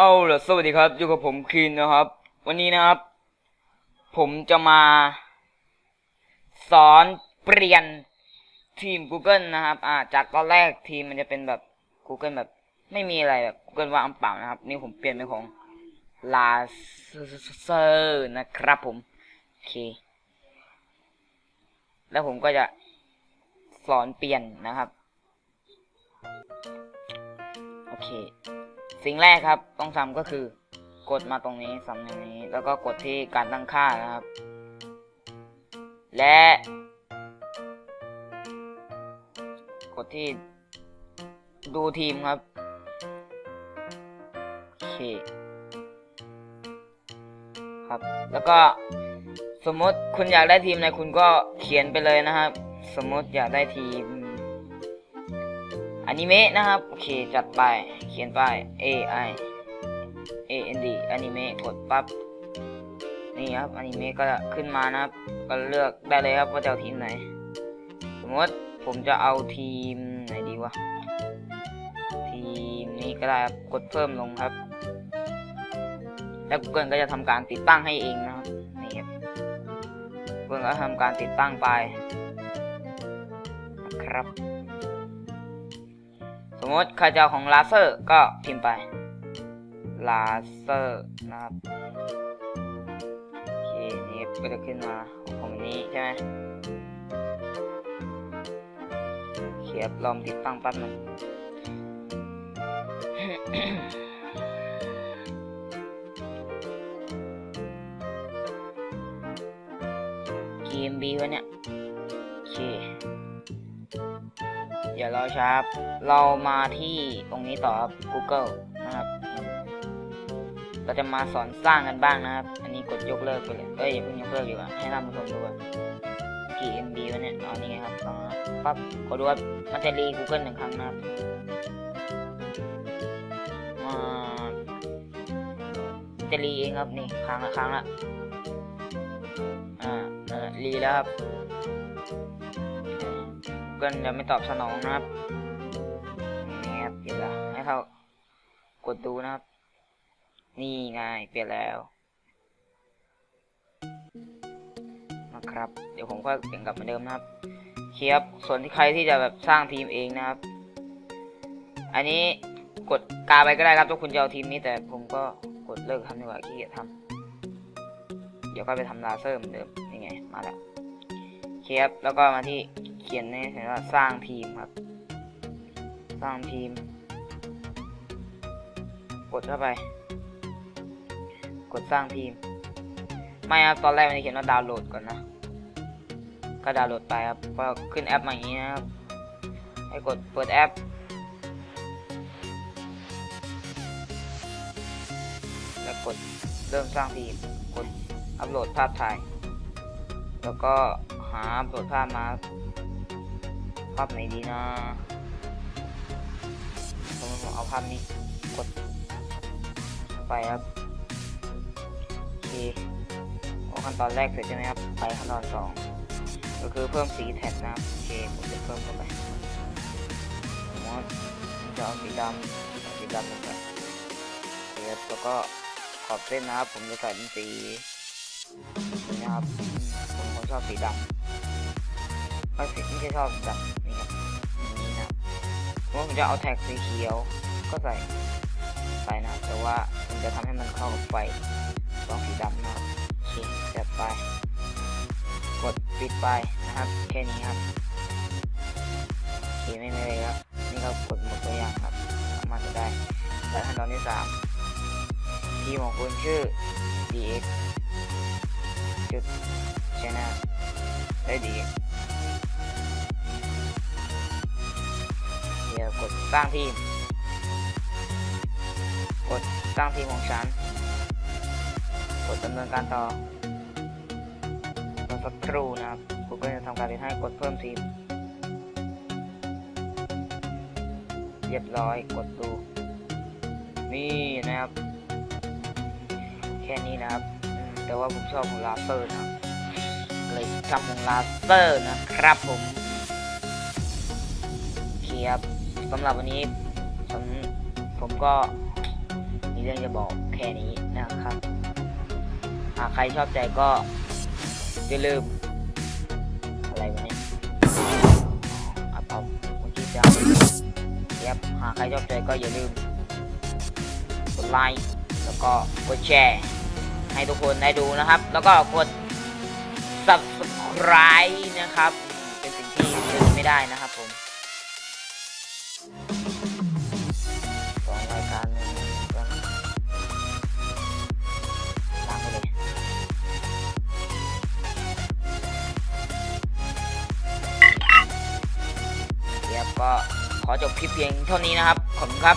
เอาล่ะสวัสดีครับอยู่กับผมคินนะครับ วันนี้นะครับ ผมจะมา สอนเปลี่ยนทีม Google นะครับ อ่า จากตอนแรกทีมมันจะเป็นแบบ Google แบบ ไม่มีอะไรแบบ Google ว่างเปล่านะครับ นี่ผมเปลี่ยนเป็นของ l a s e r นะครับผม โอเค แล้วผมก็จะสอนเปลี่ยนนะครับ เค สิ่งแรกครับต้องทำก็คือกดมาตรงนี้สำเนียงนี้ แล้วก็กดที่การตั้งค่านะครับ และ กดที่ดูทีมครับโอเคครับ แล้วก็สมมติคุณอยากได้ทีมไหนคุณก็เขียนไปเลยนะครับ สมมติอยากได้ทีม อนิเมะนะครับ โอเค จัดไป เขียนไป A I A N D อนิเมะกดปั๊บนี่ครับอนิเมะก็ขึ้นมานะครับ ก็เลือกได้เลยครับว่าจะเอาทีมไหน สมมติผมจะเอาทีมไหนดีวะ ทีมนี้ก็ได้ครับ กดเพิ่มลงครับ แล้ว Google ก็จะทำการติดตั้งให้เองนะครับ นี่ครับ Google ก็ทำการติดตั้งไปนะครับ สมมติใครจะของลาเซอร์ก็พิมพ์ไปลาเซอร์นะครับโอเคนี่ก็จะขึ้นมาของผมอันนี้ใช่ไหมเขียบลองติดตั้งแป๊บนึงกีมบีวะเนี่ยโอเค อย่ารอช้าครับเรามาที่ตรงนี้ต่อครับ Google นะครับ เราจะมาสอนสร้างกันบ้างนะครับ อันนี้กดยกเลิกไปเลยเอ้ยอย่าเพิ่งยกเลิกดีกว่าให้ท่านผู้ชมดูก่อนกี่ MB วะเนี่ยอ๋อนี่ไงครับลองปั๊บกดดูว่ามันจะรี Google หนึ่งครั้งนะครับมาจะรีเองครับนี่ครั้งละครั้งละอ่านั่นแหละรีแล้วครับ Google จะไม่ตอบสนองนะครับนี่ครับเปลี่ยนละให้เขากดดูนะครับ นี่ไงเปลี่ยนแล้วนะครับ เดี๋ยวผมก็เปลี่ยนกลับเหมือนเดิมนะครับเคียบส่วนที่ใครที่จะแบบสร้างทีมเองนะครับ อันนี้กดกาไปก็ได้ครับถ้าคุณจะเอาทีมนี้แต่ผมก็กดเลิกทำดีกว่าขี้เกียจทำเดี๋ยวก็ไปทำลาเซอร์เหมือนเดิมนี่ไงมาแล้วเคียบแล้วก็มาที่ เขียนในเห็นว่าสร้างทีมครับ สร้างทีม กดเข้าไป กดสร้างทีม ไม่ครับตอนแรกมันจะเขียนว่าดาวน์โหลดก่อนนะ ก็ดาวน์โหลดไปครับก็ขึ้นแอปมาอย่างนี้นะครับ ให้กดเปิดแอปแล้วกดเริ่มสร้างทีม กดอัปโหลดภาพถ่าย แล้วก็ หาอัปโหลดภาพมาภาพไหนดีนะผมเอาภาพนี้กดไปครับโอเคขั้นตอนแรกเสร็จใช่ไหมครับไปขั้นตอนสองก็คือเพิ่มสีแท็กนะครับโอเคผมจะเพิ่มเข้าไปผมว่าจะเอาสีดำเอาสีดำลงไปโอเคครับแล้วก็ขอบเส้นนะครับ ผมจะใส่เป็นสีนี้นะครับผมคนชอบสีดำ ไม่สีไม่ใช่ชอบสีดำนี่ครับนี้นะเพราะผมจะเอาแท็กสีเขียวก็ใส่ไปนะแต่ว่าผมจะทำให้มันเข้ากับไฟลองสีดำนะครับโอเคจัดไป กดปิดไปนะครับแค่นี้ครับโอเคไม่ไม่เลยครับนี่เรากดหมดตัวอย่างครับสามารถจะได้และขั้นตอนที่สามทีมของคุณชื่อ dx จุดชนะได้ dx สร้างทีม กดสร้างทีมของฉัน กดดำเนินการต่อรอสักครู่นะครับผมก็จะทำการเป็นให้กดเพิ่มทีม เรียบร้อย กดดู นี่นะครับ แค่นี้นะครับ แต่ว่าผมชอบของลาเซอร์นะครับ เลยทำของลาเซอร์นะครับผมเคครับ สำหรับวันนี้ผมผมก็มีเรื่องจะบอกแค่นี้นะครับหากใครชอบใจก็อย่าลืม อะไรวะเนี่ยอัพเอาเมื่อกี้จะเอาเย็บหากใครชอบใจก็อย่าลืมกดไลค์แล้วก็กดแชร์ให้ทุกคนได้ดูนะครับ แล้วก็กด subscribe นะครับ เป็นสิ่งที่ลืมไม่ได้นะครับผม ก็ขอจบคลิปเพียงเท่านี้นะครับ ขอบคุณครับ